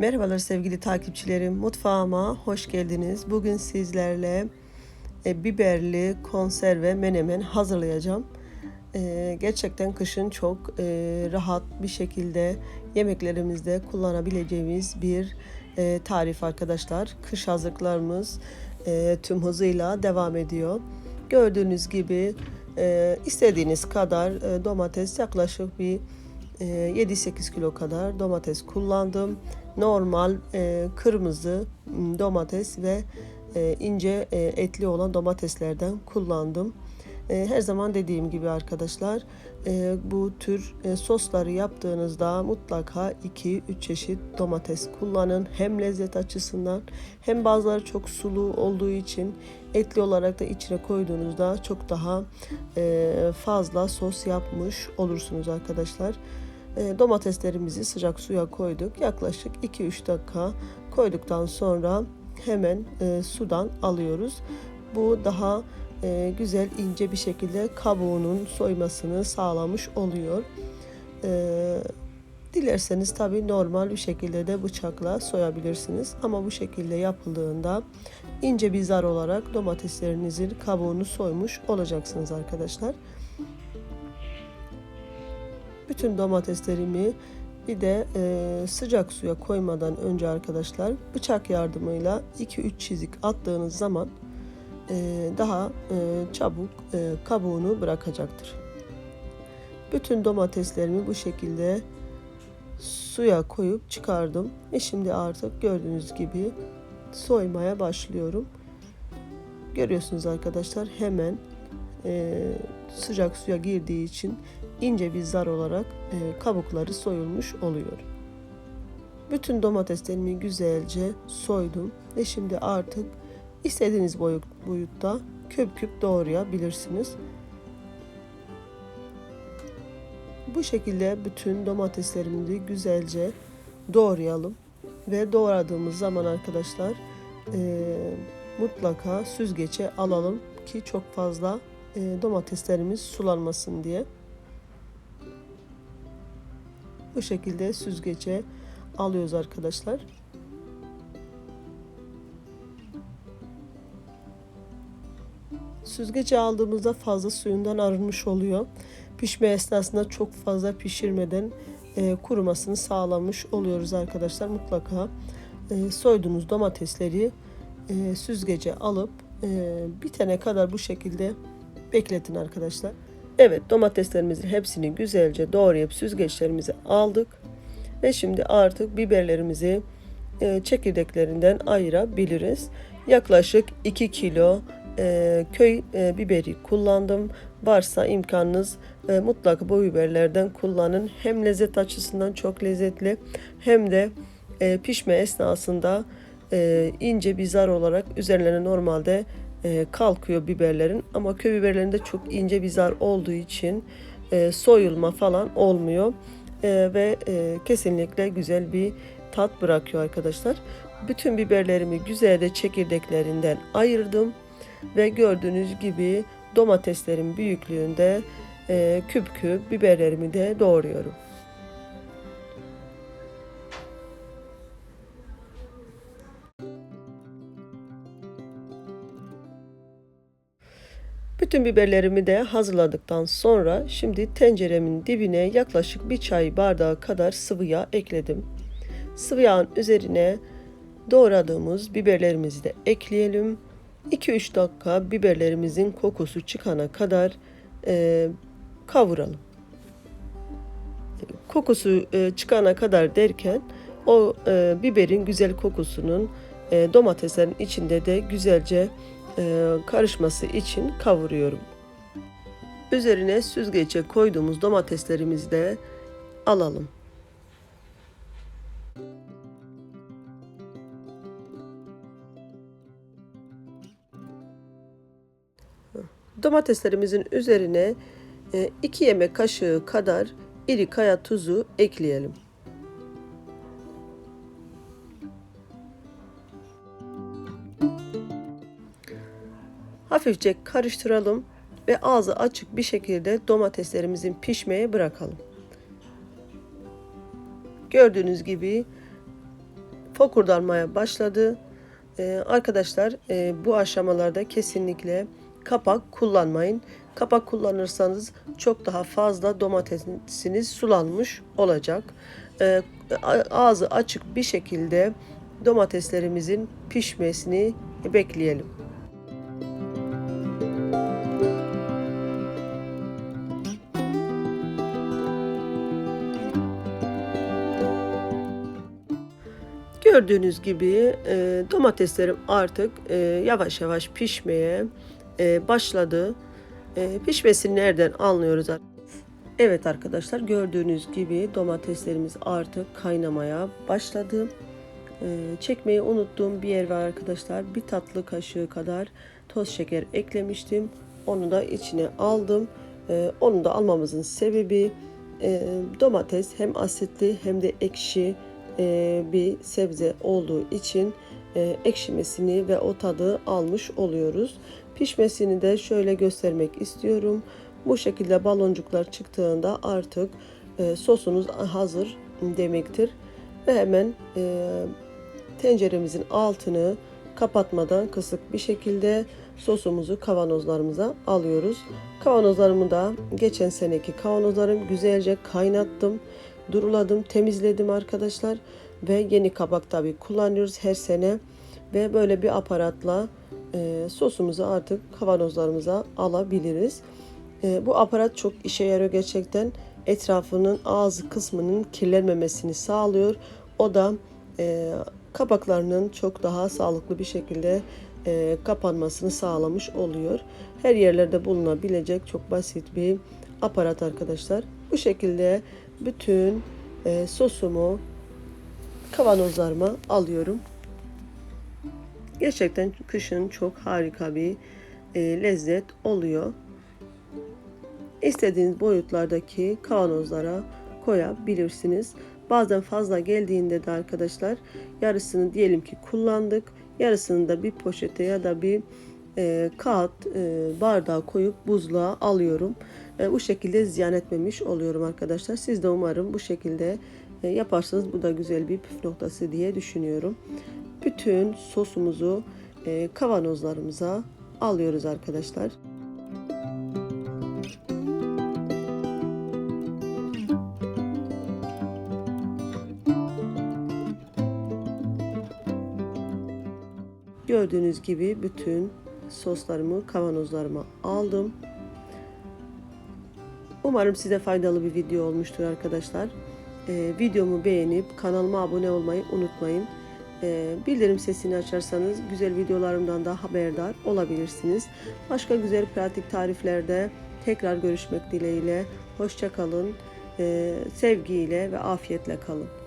Merhabalar sevgili takipçilerim. Mutfağıma hoş geldiniz. Bugün sizlerle e, biberli konserve menemen hazırlayacağım. E, gerçekten kışın çok e, rahat bir şekilde yemeklerimizde kullanabileceğimiz bir e, tarif arkadaşlar. Kış hazırlıklarımız e, tüm hızıyla devam ediyor. Gördüğünüz gibi e, istediğiniz kadar e, domates yaklaşık bir e, 7-8 kilo kadar domates kullandım. Normal e, kırmızı domates ve e, ince e, etli olan domateslerden kullandım. E, her zaman dediğim gibi arkadaşlar e, bu tür e, sosları yaptığınızda mutlaka 2-3 çeşit domates kullanın. Hem lezzet açısından hem bazıları çok sulu olduğu için etli olarak da içine koyduğunuzda çok daha e, fazla sos yapmış olursunuz arkadaşlar. E, domateslerimizi sıcak suya koyduk. Yaklaşık 2-3 dakika koyduktan sonra hemen e, sudan alıyoruz. Bu daha e, güzel ince bir şekilde kabuğunun soymasını sağlamış oluyor. Dilerseniz tabi normal bir şekilde de bıçakla soyabilirsiniz. Ama bu şekilde yapıldığında ince bir zar olarak domateslerinizin kabuğunu soymuş olacaksınız arkadaşlar. Bütün domateslerimi bir de e, sıcak suya koymadan önce arkadaşlar bıçak yardımıyla 2-3 çizik attığınız zaman e, daha e, çabuk e, kabuğunu bırakacaktır. Bütün domateslerimi bu şekilde suya koyup çıkardım ve şimdi artık gördüğünüz gibi soymaya başlıyorum. Görüyorsunuz arkadaşlar hemen e, sıcak suya girdiği için ince bir zar olarak e, kabukları soyulmuş oluyor. Bütün domateslerimi güzelce soydum ve şimdi artık istediğiniz boyut, boyutta küp küp doğrayabilirsiniz. Bu şekilde bütün domateslerimizi güzelce doğrayalım ve doğradığımız zaman arkadaşlar e, mutlaka süzgece alalım ki çok fazla domateslerimiz sulanmasın diye. Bu şekilde süzgece alıyoruz arkadaşlar. Süzgece aldığımızda fazla suyundan arınmış oluyor. Pişme esnasında çok fazla pişirmeden e, kurumasını sağlamış oluyoruz arkadaşlar. Mutlaka e, soyduğunuz domatesleri e, süzgece alıp e, bitene kadar bu şekilde bekletin arkadaşlar. Evet domateslerimizin hepsini güzelce doğrayıp süzgeçlerimize aldık. Ve şimdi artık biberlerimizi e, çekirdeklerinden ayırabiliriz. Yaklaşık 2 kilo e, köy e, biberi kullandım. Varsa imkanınız mutlaka bu biberlerden kullanın. Hem lezzet açısından çok lezzetli hem de pişme esnasında ince bir zar olarak üzerlerine normalde e, kalkıyor biberlerin ama köy biberlerinde çok ince bir zar olduğu için e, soyulma falan olmuyor e, ve e, kesinlikle güzel bir tat bırakıyor arkadaşlar. Bütün biberlerimi güzelce çekirdeklerinden ayırdım ve gördüğünüz gibi domateslerin büyüklüğünde e, küp küp biberlerimi de doğruyorum. Bütün biberlerimi de hazırladıktan sonra şimdi tenceremin dibine yaklaşık bir çay bardağı kadar sıvı yağ ekledim. Sıvı yağın üzerine doğradığımız biberlerimizi de ekleyelim. 2-3 dakika biberlerimizin kokusu çıkana kadar e, kavuralım. Kokusu e, çıkana kadar derken o e, biberin güzel kokusunun e, domateslerin içinde de güzelce karışması için kavuruyorum. Üzerine süzgece koyduğumuz domateslerimizi de alalım. Domateslerimizin üzerine 2 yemek kaşığı kadar iri kaya tuzu ekleyelim. Hafifçe karıştıralım ve ağzı açık bir şekilde domateslerimizin pişmeye bırakalım. Gördüğünüz gibi fokurdanmaya başladı. Ee, arkadaşlar e, bu aşamalarda kesinlikle kapak kullanmayın. Kapak kullanırsanız çok daha fazla domatesiniz sulanmış olacak. Ee, ağzı açık bir şekilde domateslerimizin pişmesini bekleyelim. Gördüğünüz gibi e, domateslerim artık e, yavaş yavaş pişmeye e, başladı. E, pişmesini nereden anlıyoruz? Evet arkadaşlar gördüğünüz gibi domateslerimiz artık kaynamaya başladı. E, çekmeyi unuttuğum bir yer var arkadaşlar. Bir tatlı kaşığı kadar toz şeker eklemiştim. Onu da içine aldım. E, onu da almamızın sebebi e, domates hem asitli hem de ekşi e, bir sebze olduğu için e, ekşimesini ve o tadı almış oluyoruz. Pişmesini de şöyle göstermek istiyorum. Bu şekilde baloncuklar çıktığında artık e, sosunuz hazır demektir. Ve hemen e, tenceremizin altını kapatmadan kısık bir şekilde sosumuzu kavanozlarımıza alıyoruz. Kavanozlarımı da geçen seneki kavanozlarım güzelce kaynattım, duruladım, temizledim arkadaşlar ve yeni kabak tabi kullanıyoruz her sene ve böyle bir aparatla e, sosumuzu artık kavanozlarımıza alabiliriz. E, bu aparat çok işe yarıyor gerçekten. Etrafının ağzı kısmının kirlenmemesini sağlıyor. O da e, kabaklarının çok daha sağlıklı bir şekilde e, kapanmasını sağlamış oluyor. Her yerlerde bulunabilecek çok basit bir aparat arkadaşlar. Bu şekilde bütün e, sosumu kavanozlarıma alıyorum. Gerçekten kışın çok harika bir e, lezzet oluyor. İstediğiniz boyutlardaki kavanozlara koyabilirsiniz. Bazen fazla geldiğinde de arkadaşlar yarısını diyelim ki kullandık. Yarısını da bir poşete ya da bir e, kağıt e, bardağa koyup buzluğa alıyorum. E, bu şekilde ziyan etmemiş oluyorum arkadaşlar. Siz de umarım bu şekilde e, yaparsanız bu da güzel bir püf noktası diye düşünüyorum. Bütün sosumuzu e, kavanozlarımıza alıyoruz arkadaşlar. Gördüğünüz gibi bütün soslarımı kavanozlarıma aldım. Umarım size faydalı bir video olmuştur arkadaşlar. Ee, videomu beğenip kanalıma abone olmayı unutmayın. Ee, bildirim sesini açarsanız güzel videolarımdan da haberdar olabilirsiniz. Başka güzel pratik tariflerde tekrar görüşmek dileğiyle. Hoşçakalın. Ee, sevgiyle ve afiyetle kalın.